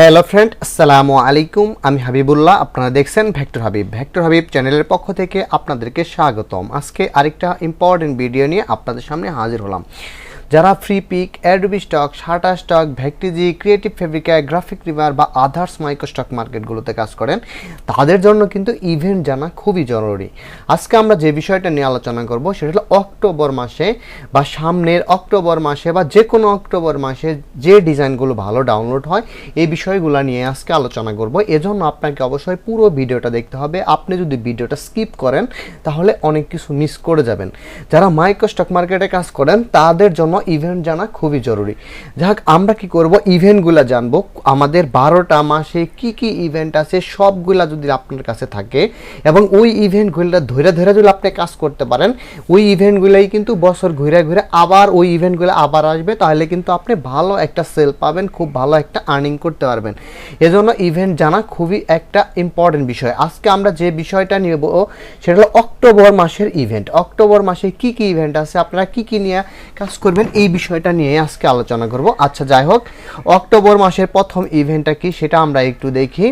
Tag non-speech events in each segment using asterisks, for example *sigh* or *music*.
Hello friend, আসসালামু আলাইকুম। আমি হাবিবুল্লাহ, আপনারা দেখছেন ভেক্টর হাবিব। ভেক্টর হাবিব চ্যানেলের পক্ষ থেকে আপনাদেরকে স্বাগতম। আজকে আরেকটা ইম্পর্টেন্ট ভিডিও নিয়ে আপনাদের সামনে হাজির হলাম। যারা Freepik Adobe Stock Shutterstock Vecteezy Creative Fabrica GraphicRiver বা আদার্স মাইক্রো স্টক মার্কেটগুলোতে কাজ করেন, তাদের জন্য কিন্তু ইভেন্ট জানা খুবই জরুরি। আজকে আমরা যে বিষয়টা নিয়ে আলোচনা করব সেটা হলো অক্টোবর মাসে বা সামনের অক্টোবর মাসে বা যে কোনো অক্টোবর মাসে যে ডিজাইনগুলো ভালো ডাউনলোড হয়, এই বিষয়গুলো নিয়ে আজকে আলোচনা করব। এজন্য আপনাকে অবশ্যই পুরো ভিডিওটা দেখতে হবে। আপনি যদি ভিডিওটা স্কিপ করেন, তাহলে অনেক কিছু মিস করে যাবেন। যারা মাইক্রো স্টক মার্কেটে কাজ করেন, তাদের জন্য ইভেন্ট জানা খুবই জরুরি। যাক, আমরা কি করব? ইভেন্টগুলো জানব। আমাদের বারোটা মাসে কি কি ইভেন্ট আছে, সবগুলা যদি আপনার কাছে থাকে, এবং ওই ইভেন্টগুলো ধরে ধরে যদি আপনি কাজ করতে পারেন, ওই ইভেন্টগুলোই কিন্তু বছর ঘুরে ঘুরে আবার ওই ইভেন্টগুলো আবার আসবে, তাহলে কিন্তু আপনি ভালো একটা সেল পাবেন, খুব ভালো একটা আর্নিং করতে পারবেন। এজন্য ইভেন্ট জানা খুবই একটা ইম্পর্টেন্ট বিষয়। আজকে আমরা যে বিষয়টা নেব, সেটা হলো অক্টোবর মাসের ইভেন্ট অক্টোবর মাসে কি কি ইভেন্ট আছে? আপনারা কি কি নিয়ে কাজ করবেন? এই বিষয়টা নিয়ে আজকে আলোচনা করব। আচ্ছা যাই হোক, অক্টোবর মাসের প্রথম ইভেন্টটা কি সেটা আমরা একটু দেখি।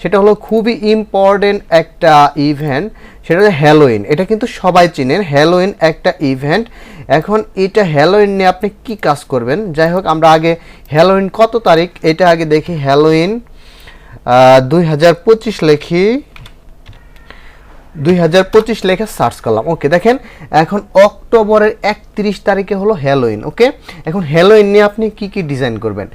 সেটা হলো খুবই ইম্পর্টেন্ট একটা ইভেন্ট সেটা হলো হ্যালোইন এটা কিন্তু সবাই চিনেন হ্যালোইন একটা ইভেন্ট এখন এটা হ্যালোইন নিয়ে আপনি কি কাজ করবেন? যাই হোক, আমরা আগে হ্যালোইন কত তারিখ, এটা আগে দেখি। হ্যালোইন দুই হাজার পঁচিশ লেখি। দুই হাজার পঁচিশ লেখা সার্চ করলাম। ওকে দেখেন, এখন অক্টোবরের একত্রিশ তারিখে হলো হ্যালোইন ওকে এখন হ্যালোইন নিয়ে আপনি কি কি ডিজাইন করবেন?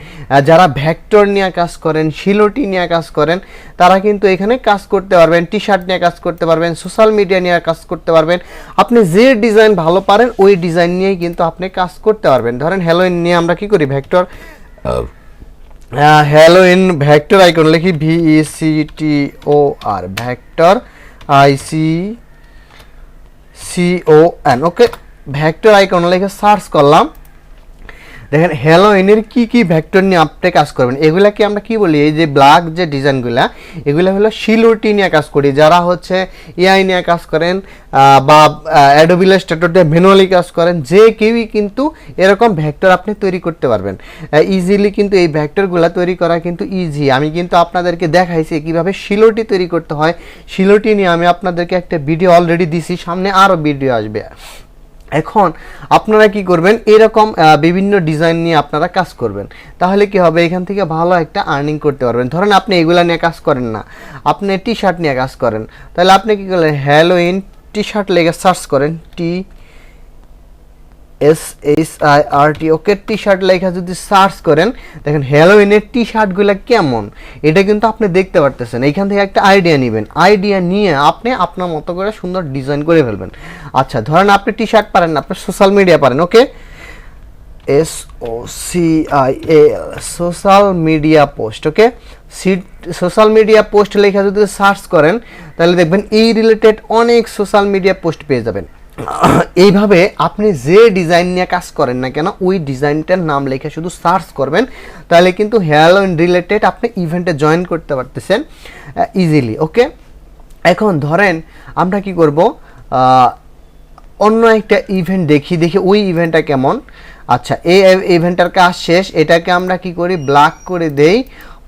যারা ভ্যাক্টর নিয়ে কাজ করেন শিলোটি নিয়ে কাজ করেন, তারা কিন্তু এখানে কাজ করতে পারবেন টি শার্ট নিয়ে কাজ করতে পারবেন সোশ্যাল মিডিয়া নিয়ে কাজ করতে পারবেন। আপনি যে ডিজাইন ভালো পারেন, ওই ডিজাইন নিয়েই কিন্তু আপনি কাজ করতে পারবেন। ধরেন হ্যালোইন নিয়ে আমরা কি করি? ভ্যাক্টর হ্যালোইন ভ্যাক্টর আইকন লিখি V E C T O R vector I C C O N okay vector icon লিখে সার্চ করলাম। দেখেন হ্যালোইনের কি কি ভেক্টর নিয়ে আপনি কাজ করবেন? এগুলাকে আমরা কি বলি? এই যে ব্ল্যাক যে ডিজাইনগুলা, এগুলো হলো শিলোটি নিয়ে কাজ করি। যারা হচ্ছে এআই নিয়ে কাজ করেন বা অ্যাডোবিল স্ট্যাটর দিয়ে ম্যানুয়ালি কাজ করেন, যে কেউই কিন্তু এরকম ভেক্টর আপনি তৈরি করতে পারবেন। ইজিলি কিন্তু এই ভেক্টরগুলো তৈরি করা কিন্তু ইজি আমি কিন্তু আপনাদেরকে দেখাইছি কীভাবে শিলোটি তৈরি করতে হয়। শিলোটি নিয়ে আমি আপনাদেরকে একটা ভিডিও অলরেডি দিছি, সামনে আরও ভিডিও আসবে। এখন আপনারা কি করবেন? এরকম বিভিন্ন ডিজাইন নিয়ে আপনারা কাজ করবেন। তাহলে কি হবে? এখান থেকে ভালো একটা আর্নিং করতে পারবেন। ধরেন আপনি এগুলা নিয়ে কাজ করেন না। আপনি টি শার্ট নিয়ে কাজ করেন। তাহলে আপনি কি করলেন? হ্যালোইন টি শার্ট লেগে সার্চ করেন। T S H I R T okay T shirt লেখা যদি সার্চ করেন, দেখেন হ্যালোইনের টি শার্টগুলো কেমন? এটা কিন্তু আপনি দেখতে পারতেছেন। এইখান থেকে একটা আইডিয়া নেবেন। আইডিয়া নিয়ে আপনি আপনার মতো করে সুন্দর ডিজাইন করে ফেলবেন। আচ্ছা ধরেন আপনি টি শার্ট পারেন না আপনি সোশ্যাল মিডিয়া পারেন, okay? S O C I A social media post okay? Social media post লেখা যদি সার্চ করেন, তাহলে দেখবেন এই রিলেটেড অনেক সোশ্যাল মিডিয়া পোস্ট পেয়ে যাবেন। *coughs* এইভাবে আপনি যে ডিজাইন নিয়ে কাজ করেন না কেন, ওই ডিজাইনটার নাম লিখে শুধু সার্চ করবেন, তাহলে কিন্তু হেয়ারলাইন রিলেটেড আপনি ইভেন্টে জয়েন করতে পারতেছেন ইজিলি ওকে এখন ধরেন আমরা কি করব অন্য একটা ইভেন্ট দেখি দেখি ওই ইভেন্টটা কেমন? আচ্ছা এই ইভেন্টটার কাজ শেষ, এটাকে আমরা কি করি ব্ল্যাক করে দেই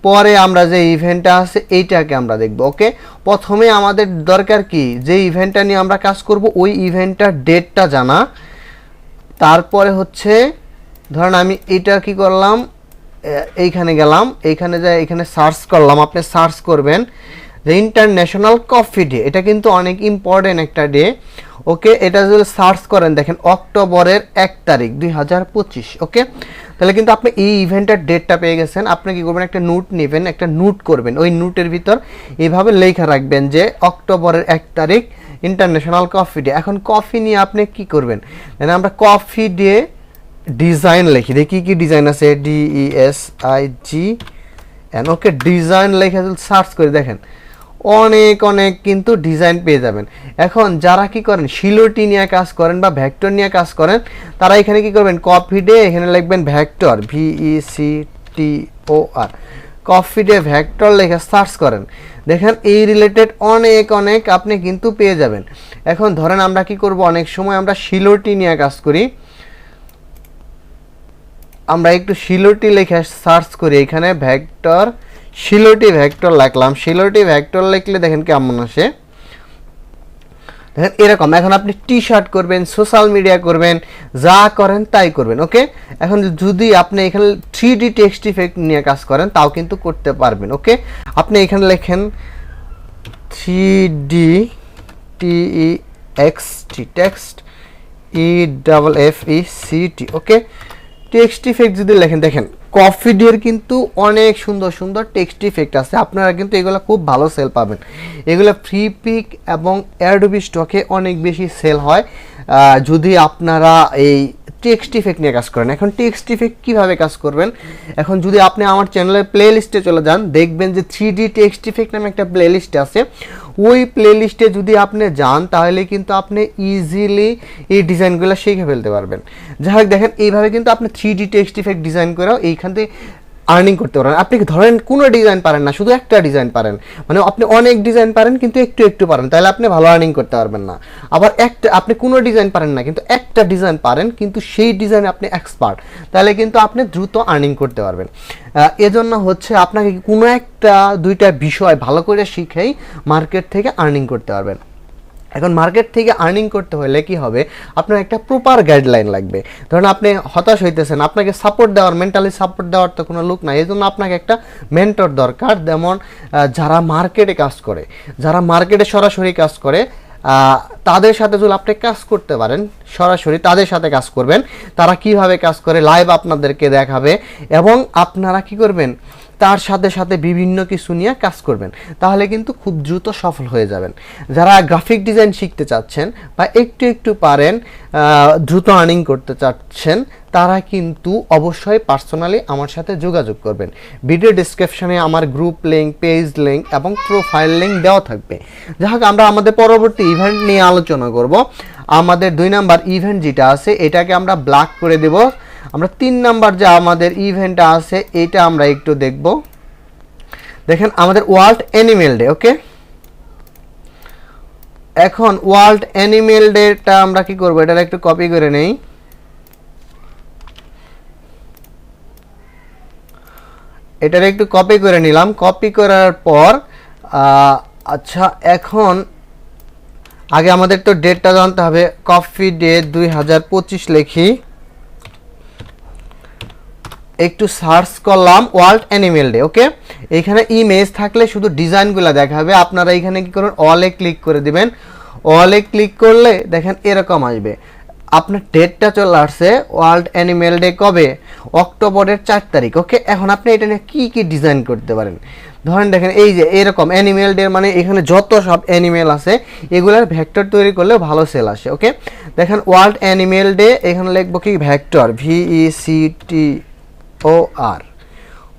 পরে আমরা যে ইভেন্টটা আছে, এইটাকে আমরা দেখব ওকে প্রথমে আমাদের দরকার কি? যে ইভেন্টটা নিয়ে আমরা কাজ করব, ওই ইভেন্টটার ডেটটা জানা। তারপরে হচ্ছে, ধরেন আমি এটা কি করলাম এইখানে গেলাম, এইখানে যা এখানে সার্চ করলাম, আপনি সার্চ করবেন যে ইন্টারন্যাশনাল কফি ডে এটা কিন্তু অনেক ইম্পর্টেন্ট একটা ডে ওকে, এটা যদি সার্চ করেন, দেখেন অক্টোবরের এক তারিখ, দুই হাজার পঁচিশ, ওকে? তাহলে কিন্তু আপনি এই ইভেন্টের ডেটটা পেয়ে গেছেন। আপনি কি করবেন? একটা নোট নেবেন, একটা নোট করবেন। ওই নোটের ভিতর এইভাবে লেখা রাখবেন যে, অক্টোবরের এক তারিখ ইন্টারন্যাশনাল কফি ডে এখন কফি নিয়ে আপনি কি করবেন? মানে আমরা কফি ডে ডিজাইন লিখি। দেখি কি ডিজাইন আছে। D E S I G N okay, design লেখা সার্চ করে, দেখেন। অনেক অনেক কিন্তু ডিজাইন পেয়ে যাবেন। এখন যারা কি করেন, শিলোটি নিয়ে কাজ করেন বা ভ্যাক্টর নিয়ে কাজ করেন, তারা এখানে কি করবেন? কফি ডে এখানে লিখবেন vector V E C T O R coffee day vector লেখা সার্চ করেন। দেখেন এই রিলেটেড অনেক অনেক আপনি কিন্তু পেয়ে যাবেন। এখন ধরেন আমরা কি করব? অনেক সময় আমরা শিলোটি নিয়ে কাজ করি। আমরা একটু শিলোটি লেখা সার্চ করি এখানে ভেক্টর শিলোটি ভেক্টর লিখলাম। শিলোটি ভেক্টর লিখলে দেখেন কেমন আসে? দেখেন, এরকম। এখন আপনি টি শার্ট করবেন সোশ্যাল মিডিয়া করবেন, যা করেন তাই করবেন ওকে এখন যদি আপনি এখানে থ্রি ডি টেক্সট ইফেক্ট নিয়ে কাজ করেন, তাও কিন্তু করতে পারবেন ওকে আপনি এখানে লেখেন three D T E X T text E double F E C T okay text effect যদি লেখেন, দেখেন কফি ডের কিন্তু অনেক সুন্দর সুন্দর টেক্সট ইফেক্ট আছে। আপনারা কিন্তু এগুলো খুব ভালো সেল পাবেন। এগুলো ফ্রি পিক এবং অ্যাডোবি স্টকে অনেক বেশি সেল হয়। যদি আপনারা এই টেক্সট ইফেক্ট নিয়ে কাজ করেন, এখন টেক্সট ইফেক্ট কীভাবে কাজ করবেন? এখন যদি আপনি আমার চ্যানেলের প্লে লিস্টে চলে যান, দেখবেন যে থ্রি ডি টেক্সট ইফেক্ট নামে একটা প্লে লিস্ট আছে। ওই প্লে লিস্টে যদি আপনি যান, তাহলে কিন্তু আপনি ইজিলি এই ডিজাইনগুলো শিখে ফেলতে পারবেন। যাই হোক, দেখেন, এইভাবে কিন্তু আপনি three D text effect design করেও এইখান থেকে আর্নিং করতে পারেন। আপনি ধরেন কোনো ডিজাইন পারেন না, শুধু একটা ডিজাইন পারেন। মানে আপনি অনেক ডিজাইন পারেন, কিন্তু একটু একটু পারেন। তাহলে আপনি ভালো আর্নিং করতে পারবেন না। আবার একটা, আপনি কোনো ডিজাইন পারেন না, কিন্তু একটা ডিজাইন পারেন, কিন্তু সেই ডিজাইনে আপনি এক্সপার্ট তাহলে কিন্তু আপনি দ্রুত আর্নিং করতে পারবেন। এজন্য হচ্ছে আপনাকে কোনো একটা, দুইটা বিষয় ভালো করে শিখেই মার্কেট থেকে আর্নিং করতে পারবেন। এখন মার্কেট থেকে আর্নিং করতে হলে কি হবে? আপনার একটা প্রপার গাইডলাইন লাগবে। ধরুন আপনি হতাশ হইতেছেন, আপনাকে সাপোর্ট দেওয়ার মেন্টালি সাপোর্ট দেওয়ার তো কোনো লোক নাই। এই জন্য আপনাকে একটা মেন্টর দরকার। যেমন যারা মার্কেটে কাজ করে, যারা মার্কেটে সরাসরি কাজ করে তাদের সাথে যদি আপনি কাজ করতে পারেন, সরাসরি তাদের সাথে কাজ করবেন, তারা কীভাবে কাজ করে লাইভ আপনাদেরকে দেখাবে এবং আপনারা কি করবেন? তার সাথে সাথে বিভিন্ন কিছু নিয়ে কাজ করবেন। তাহলে কিন্তু খুব দ্রুত সফল হয়ে যাবেন। যারা গ্রাফিক ডিজাইন শিখতে চাচ্ছেন বা একটু একটু পারেন দ্রুত আর্নিং করতে চাচ্ছেন, তারা কিন্তু অবশ্যই পার্সোনালি আমার সাথে যোগাযোগ করবেন। ভিডিও ডিসক্রিপশনে আমার গ্রুপ লিঙ্ক পেজ লিঙ্ক এবং প্রোফাইল লিঙ্ক দেওয়া থাকবে। যাই হোক, আমরা আমাদের পরবর্তী ইভেন্ট নিয়ে আলোচনা করব। আমাদের দুই নাম্বার ইভেন্ট যেটা আছে, এটাকে আমরা ব্ল্যাক করে দেব। আমরা তিন নাম্বার যে আমাদের ইভেন্টটা আছে, এটা আমরা একটু দেখব। দেখেন, আমাদের ওয়ার্ল্ড অ্যানিমেল ডে ওকে এখন ওয়ার্ল্ড অ্যানিমেল ডেটা আমরা কি করব? এটা একটু কপি করে নেই। এটার একটু কপি করে নিলাম। কপি করার পর আচ্ছা এখন আগে আমাদের তো ডেটটা জানতে হবে। কফি ডে দুই হাজার পঁচিশ লিখি। একটু সার্চ করলাম ওয়ার্ল্ড অ্যানিমেল ডে ওকে এখানে ইমেজ থাকলে শুধু ডিজাইনগুলো দেখাবে। আপনারা এখানে কি করুন অলে ক্লিক করে দিবেন। অলে ক্লিক করলে দেখেন এরকম আসবে। আপনার ডেটটা চলে আসছে ওয়ার্ল্ড অ্যানিমেল ডে কবে? অক্টোবরের চার তারিখ ওকে এখন আপনি এটা নিয়ে কী কী ডিজাইন করতে পারেন? ধরেন দেখেন এই যে এরকম অ্যানিমেল ডে মানে এখানে যত সব অ্যানিমেল আছে, এগুলার ভেক্টর তৈরি করলে ভালো সেল আসে ওকে দেখেন ওয়ার্ল্ড অ্যানিমেল ডে এখানে লিখব কি? Vector V E C T O R.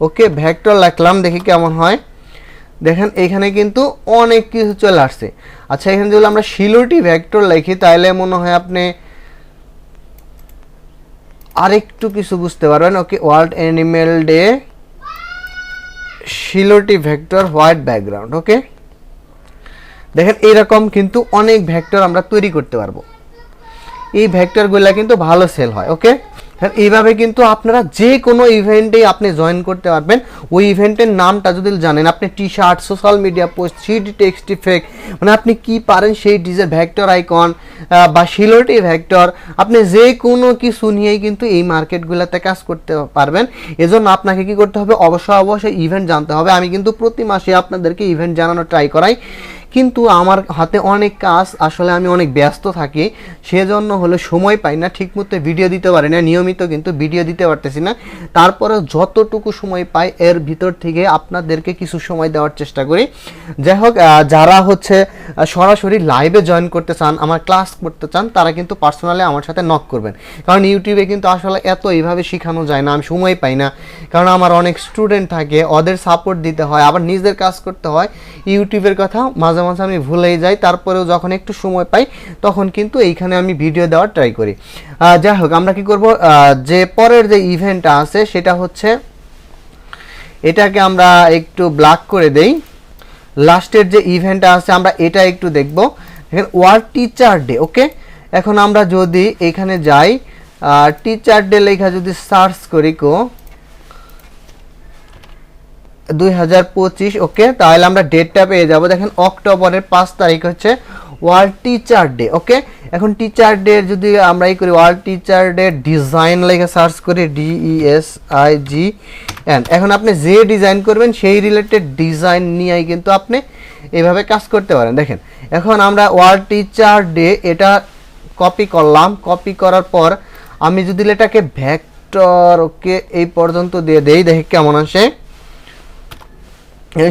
Okay vector লিখলাম, দেখি কেমন হয়। দেখেন, এখানে কিন্তু অনেক কিছু চলে আসছে। আচ্ছা এখানে যদি আমরা শিলুটি ভেক্টর লিখি, তাহলে মনে হয় আপনি আরেকটু কিছু বুঝতে পারবেন। Okay world animal day silhouette vector white background okay? দেখেন, এরকম কিন্তু অনেক ভেক্টর আমরা তৈরি করতে পারব। এই ভেক্টরগুলো কিন্তু ভালো সেল হয়, ওকে? এইভাবে কিন্তু আপনারা যে কোনো ইভেন্টে আপনি জয়েন করতে পারবেন। ওই ইভেন্টের নামটা যদি জানেন, আপনি T shirt social media post three text effect মানে আপনি কি পারেন সেই ডিজের ভ্যাক্টর আইকন বা শিলোটি ভ্যাক্টর আপনি যে কোনো কিছু নিয়েই কিন্তু এই মার্কেটগুলোতে কাজ করতে পারবেন। এজন্য আপনাকে কি করতে হবে? অবশ্যই অবশ্যই ইভেন্ট জানতে হবে। আমি কিন্তু প্রতি মাসে আপনাদেরকে ইভেন্ট জানানো ট্রাই করাই। কিন্তু আমার হাতে অনেক কাজ, আসলে আমি অনেক ব্যস্ত থাকি, সেজন্য হলে সময় পাই না, ঠিকমতো ভিডিও দিতে পারি না, নিয়মিত কিন্তু ভিডিও দিতে পারতেছি না। তারপরে যতটুকু সময় পাই, এর ভিতর থেকে আপনাদেরকে কিছু সময় দেওয়ার চেষ্টা করি। যাই হোক যারা হচ্ছে সরাসরি লাইভে জয়েন করতে চান, আমার ক্লাস করতে চান, তারা কিন্তু পার্সোনালি আমার সাথে নক করবেন। কারণ ইউটিউবে কিন্তু আসলে এত এইভাবে শেখানো যায় না, আমি সময় পাই না। কারণ আমার অনেক স্টুডেন্ট থাকে, ওদের সাপোর্ট দিতে হয়, আবার নিজের কাজ করতে হয়। ইউটিউবের কথা মাঝে মাঝে মাঝে আমি ভুলেই যাই, তারপরেও যখন একটু সময় পাই, তখন কিন্তু এইখানে আমি ভিডিও দেওয়ার ট্রাই করি। যাই হোক, আমরা কি করব? যে পরের যে ইভেন্টটা আছে, সেটা হচ্ছে, এটাকে আমরা একটু ব্ল্যাক করে দেই। লাস্টের যে ইভেন্টটা আছে, আমরা এটা একটু দেখব। এখানে ওয়ার্ড টিচার ডে ওকে এখন আমরা যদি এখানে যাই টিচার ডে লেখা যদি সার্চ করি কো দুই হাজার পঁচিশ ওকে তাহলে আমরা ডেটটা পেয়ে যাব। দেখেন, অক্টোবরের পাঁচ তারিখ হচ্ছে ওয়ার্ল্ড টিচার ডে ওকে এখন টিচার ডে যদি আমরা এই করি ওয়ার্ল্ড টিচার ডে ডিজাইন লেখে সার্চ করি D E S I G N এখন আপনি যে ডিজাইন করবেন, সেই রিলেটেড ডিজাইন নিয়েই কিন্তু আপনি এভাবে কাজ করতে পারেন। দেখেন, এখন আমরা ওয়ার্ল্ড টিচার ডে এটা কপি করলাম। কপি করার পর আমি যদি এটাকে ভেক্টর ওকে এই পর্যন্ত দিয়ে দেই, দেখি কেমন আসে।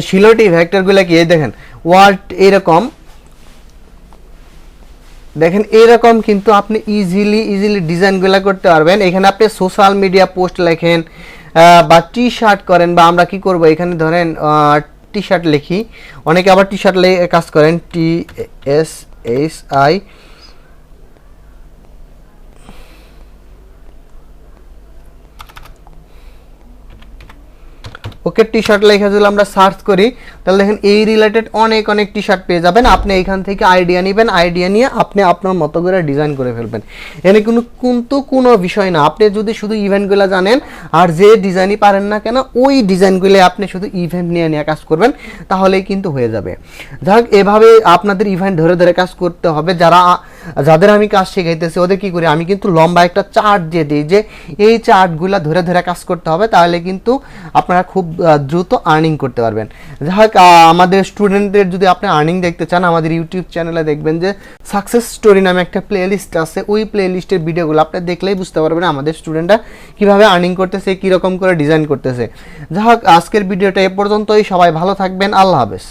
শিলটি ভেক্টরগুলো কি? দেখেন ওয়ার্ড এরকম। দেখেন, এরকম কিন্তু আপনি ইজিলি ইজিলি ডিজাইনগুলো করতে পারবেন। এখানে আপনি সোশ্যাল মিডিয়া পোস্ট লেখেন বা টি শার্ট করেন, বা আমরা কি করব? এখানে ধরেন টি শার্ট লিখি। অনেকে আবার টি শার্ট কাজ করেন T S S I okay T shirt লেখা যদি আমরা সার্চ করি, তাহলে দেখেন এই রিলেটেড অনেক অনেক টি শার্ট পেয়ে যাবেন। আপনি এখান থেকে আইডিয়া নেবেন আইডিয়া নিয়ে আপনি আপনার মতো করে ডিজাইন করে ফেলবেন। এখানে কোনো কিন্তু কোনো বিষয় না। আপনি যদি শুধু ইভেন্টগুলো জানেন, আর যে ডিজাইনই পারেন না কেন, ওই ডিজাইনগুলো আপনি শুধু ইভেন্ট নিয়ে নিয়ে কাজ করবেন, তাহলেই কিন্তু হয়ে যাবে। যাক এভাবে আপনাদের ইভেন্ট ধরে ধরে কাজ করতে হবে। যারা যাদের আমি কাজ শেখাইতেছি ওদের কি করি? আমি কিন্তু লম্বা একটা চার্ট দিয়ে দিই যে এই চার্টগুলো ধরে ধরে কাজ করতে হবে তাহলে কিন্তু আপনারা খুব দ্রুত আর্নিং করতে পারবেন। আহ, আমাদের স্টুডেন্টদের যদি আপনি আর্নিং দেখতে চান আমাদের ইউটিউব চ্যানেলে দেখবেন যে সাকসেস স্টোরি নামে একটা প্লে লিস্ট আছে ওই প্লে লিস্টের ভিডিওগুলো আপনি দেখলেই বুঝতে পারবেন আমাদের স্টুডেন্টরা কীভাবে আর্নিং করতেছে কীরকম করে ডিজাইন করতেছে। যাই আজকের ভিডিওটা এ পর্যন্তই সবাই ভালো থাকবেন আল্লাহ হাফেজ।